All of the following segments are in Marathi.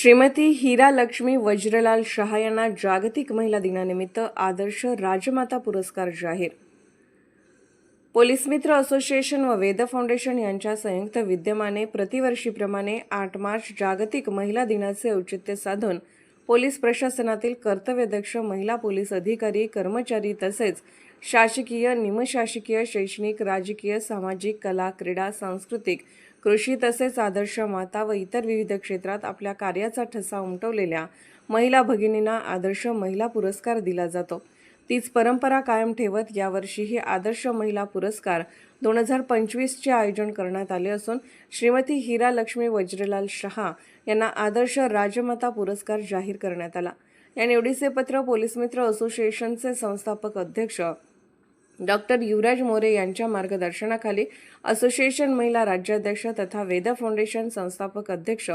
श्रीमती हिरा लक्ष्मी वज्रलाल शहा यांना जागतिक महिला दिनानिमित्त आदर्श राजमाता पुरस्कार जाहीर. पोलीस मित्र असोसिएशन व वेद फाउंडेशन यांच्या संयुक्त विद्यमाने प्रतिवर्षीप्रमाणे आठ मार्च जागतिक महिला दिनाचे औचित्य साधून पोलीस प्रशासनातील कर्तव्यदक्ष महिला पोलीस अधिकारी कर्मचारी तसेच शासकीय निमशासकीय शैक्षणिक राजकीय सामाजिक कला क्रीडा सांस्कृतिक कृषी तसेच आदर्श माता व इतर विविध क्षेत्रात आपल्या कार्याचा ठसा उमटवलेल्या महिला भगिनींना आदर्श महिला पुरस्कार दिला जातो. तीच परंपरा कायम ठेवत यावर्षीही आदर्श महिला पुरस्कार दोन हजार पंचवीसचे आयोजन करण्यात आले असून श्रीमती हिरा लक्ष्मी वज्रलाल शहा यांना आदर्श राजमाता पुरस्कार जाहीर करण्यात आला. या निवडीचे पत्र पोलीस मित्र असोसिएशनचे संस्थापक अध्यक्ष डॉक्टर युवराज मोरे यांच्या मार्गदर्शनाखाली असोसिएशन महिला राज्याध्यक्ष तथा वेद फाउंडेशन संस्थापक अध्यक्ष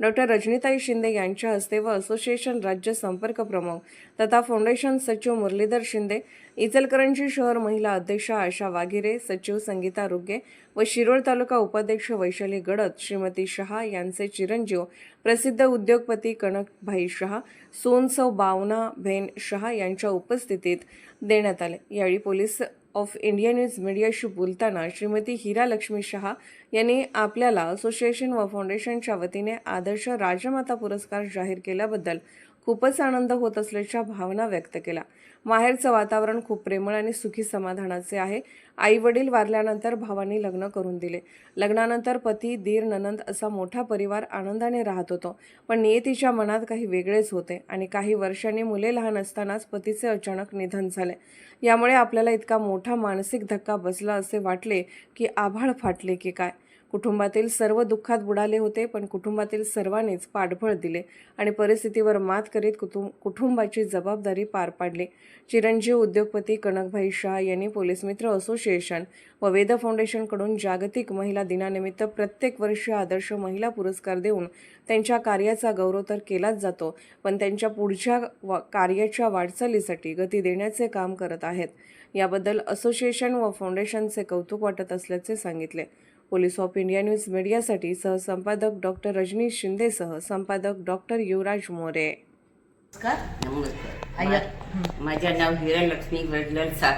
डॉक्टर रजनीताई शिंदे यांच्या हस्ते व असोसिएशन राज्य संपर्क प्रमुख तथा फाउंडेशन सचिव मुरलीधर शिंदे इचलकरंजी शहर महिला अध्यक्ष आशा वाघिरे सचिव संगीता रुगे व शिरोळ तालुका उपाध्यक्ष वैशाली गडद श्रीमती शहा यांचे चिरंजीव प्रसिद्ध उद्योगपती कनकभाई शहा सोनसव बावना भेन शहा यांच्या उपस्थितीत देण्यात आले. यावेळी पोलीस ऑफ इंडिया न्यूज मीडियाशी बोलताना श्रीमती हिरा लक्ष्मी शहा यांनी आपल्याला असोसिएशन व फाउंडेशनच्या वतीने आदर्श राजमाता पुरस्कार जाहीर केल्याबद्दल खूपच आनंद होत असल्याच्या भावना व्यक्त केल्या. माहेरचं वातावरण खूप प्रेमळ आणि सुखी समाधानाचे आहे. आई वडील वारल्यानंतर भावांनी लग्न करून दिले. लग्नानंतर पती दीर ननंद असा मोठा परिवार आनंदाने राहत होतो. पण नियतीच्या मनात काही वेगळेच होते आणि काही वर्षांनी मुले लहान असतानाच पतीचे अचानक निधन झाले. यामुळे आपल्याला इतका मोठा मानसिक धक्का बसला असे वाटले की आभाळ फाटले की काय? कुटुंबातील सर्व दुःखात बुडाले होते पण कुटुंबातील सर्वांनीच पाठबळ दिले आणि परिस्थितीवर मात करीत कुटुंब कुटुंबाची जबाबदारी पार पाडली. चिरंजीव उद्योगपती कनकभाई शाह यांनी पोलीस मित्र असोसिएशन व वेद फाउंडेशनकडून जागतिक महिला दिनानिमित्त प्रत्येक वर्षी आदर्श महिला पुरस्कार देऊन त्यांच्या कार्याचा गौरव तर केलाच जातो पण त्यांच्या पुढच्या वा कार्याच्या वाटचालीसाठी गती देण्याचे काम करत आहेत. याबद्दल असोसिएशन व फाउंडेशनचे कौतुक वाटत असल्याचे सांगितले. पोलीस ऑफ इंडिया न्यूज मीडियासाठी सहसंपादक डॉक्टर रजनीश शिंदेसह संपादक डॉक्टर युवराज मोरे. नमस्कार. नमस्कार. आया. मा- माझे नाव हिरा लक्ष्मी वडलाल सा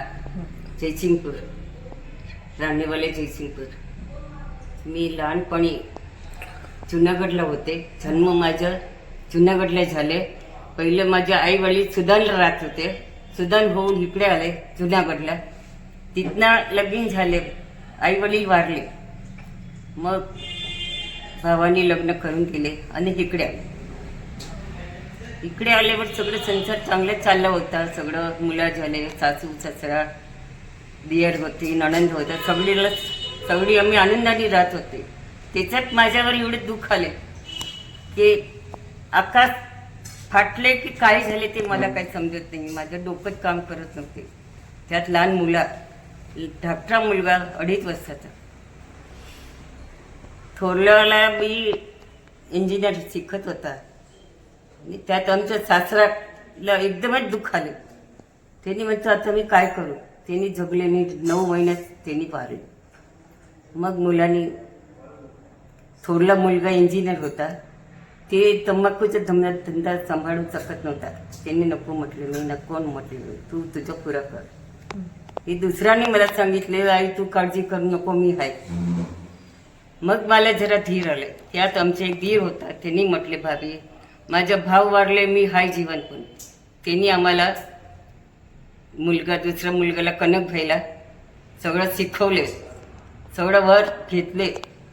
जयसिंगपूर राणेवाले जयसिंगपूर. मी लहानपणी जुनागडला होते. जन्म माझं जुनागडला झाले. पहिले माझे आई वडील सुदानला राहत होते. सुदान होऊन इकडे आले जुनागडला. तिथनं लगीन झाले. आई वडील वारले. मग भावानी लग्न करून केले आणि इकडे आले. इकडे आल्यावर सगळं संसार चांगलं चालला होता. सगळं मुलं झाले सासू सासरा दियर होती नणंद होता सगळीला सगळी आम्ही आनंदाने राहत होते. त्याच्यात माझ्यावर एवढे दुःख आले की आकाश फाटले की काय झाले ते मला काही समजत नाही. माझं डोकंच काम करत नव्हते. त्यात लहान मुला धाकटा मुलगा अडीच वर्षाचा. थोरल्याला मी इंजिनियर शिकत होता. आणि त्यात आमच्या सासराला एकदमच दुःख आले. त्यांनी म्हणतो आता मी काय करू? त्यांनी जगले नाही नऊ महिन्यात त्यांनी पाहिले मग मुलांनी थोरला मुलगा इंजिनियर होता. ते तंबाखूच्या धंदा धंदा सांभाळू शकत नव्हता. त्यांनी नको म्हटले मी नको म्हटले? मी तू तुझं पुरा कर. हे दुसऱ्याने मला सांगितले आई तू काळजी करू नको मी आहे. मग मला जरा धीर आले. त्यात आमचे एक धीर होता. त्यांनी म्हटले भाभी माझा भाव वाढले मी हाय जीवन पण त्यांनी आम्हाला मुलगा दुसऱ्या मुलगाला कनक व्हायला सगळं शिकवले. सगळं वर घेतले.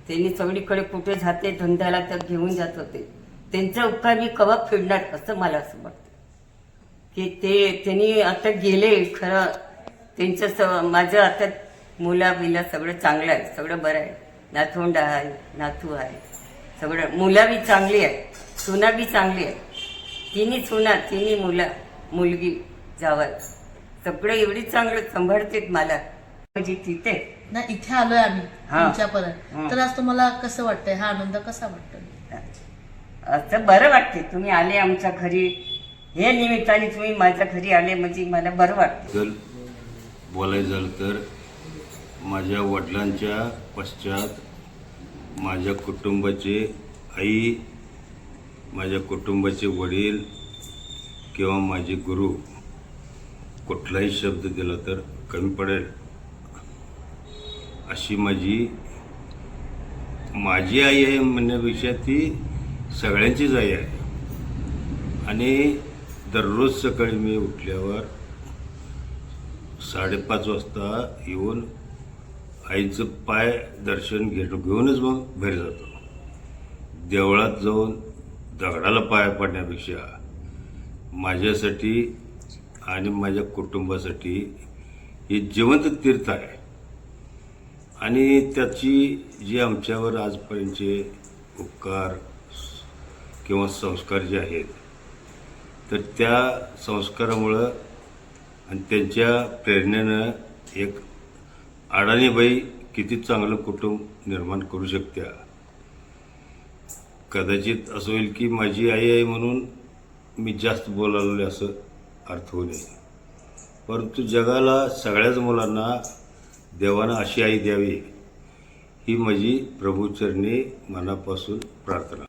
त्यांनी सगळीकडे कुठे जाते धंद्याला तर घेऊन जात होते. त्यांचा उपकार मी कवा फेडणार असं मला असं वाटतं. की ते त्यांनी आता गेले खरं. त्यांचं स माझं आता मुला बिला सगळं चांगलं आहे सगळं बरं आहे. नातवंड आहे नातू आहे. सगळं मुला बी चांगली आहे. सुना बी चांगली आहे. तिन्ही सुना तिन्ही मुला मुलगी जावं सगळं एवढी चांगलं सांभाळतेत मला. म्हणजे तिथे. ना इथे आलोय आम्ही हा. तुमच्यापर्यंत. तर आज तुम्हाला कसं वाटतंय? हा आनंद कसा वाटतोय? असं बरं वाटते तुम्ही आले आमच्या घरी. हे निमित्ताने तुम्ही माझ्या घरी आले म्हणजे मला बरं वाटतं जर बोलायचं झालं तर माझ्या वडिलांच्या पश्चात माझ्या कुटुंबाचे आई माझ्या कुटुंबाचे वडील किंवा माझे गुरु कुठलाही शब्द दिला तर कमी पडेल. अशी माझी माझी आई आहे म्हणण्यापेक्षा ती सगळ्यांचीच आई आहे. आणि दररोज सकाळी मी उठल्यावर साडेपाच वाजता येऊन आईचं पाय दर्शन घेतो घेऊनच मग घरी जातो. देवळात जाऊन दगडाला पाय पडण्यापेक्षा माझ्यासाठी आणि माझ्या कुटुंबासाठी हे जिवंत तीर्थ आहे. आणि त्याची जी आमच्यावर आजपर्यंतचे उपकार किंवा संस्कार जे आहेत तर त्या संस्कारामुळं आणि त्यांच्या प्रेरणेनं एक अडाणीबाई किती चांगलं कुटुंब निर्माण करू शकत्या? कदाचित असं होईल की माझी आई आहे म्हणून मी जास्त बोलालो असं अर्थ होऊ नये. परंतु जगाला सगळ्याच मुलांना देवानं अशी आई द्यावी ही माझी प्रभूचरणी मनापासून प्रार्थना.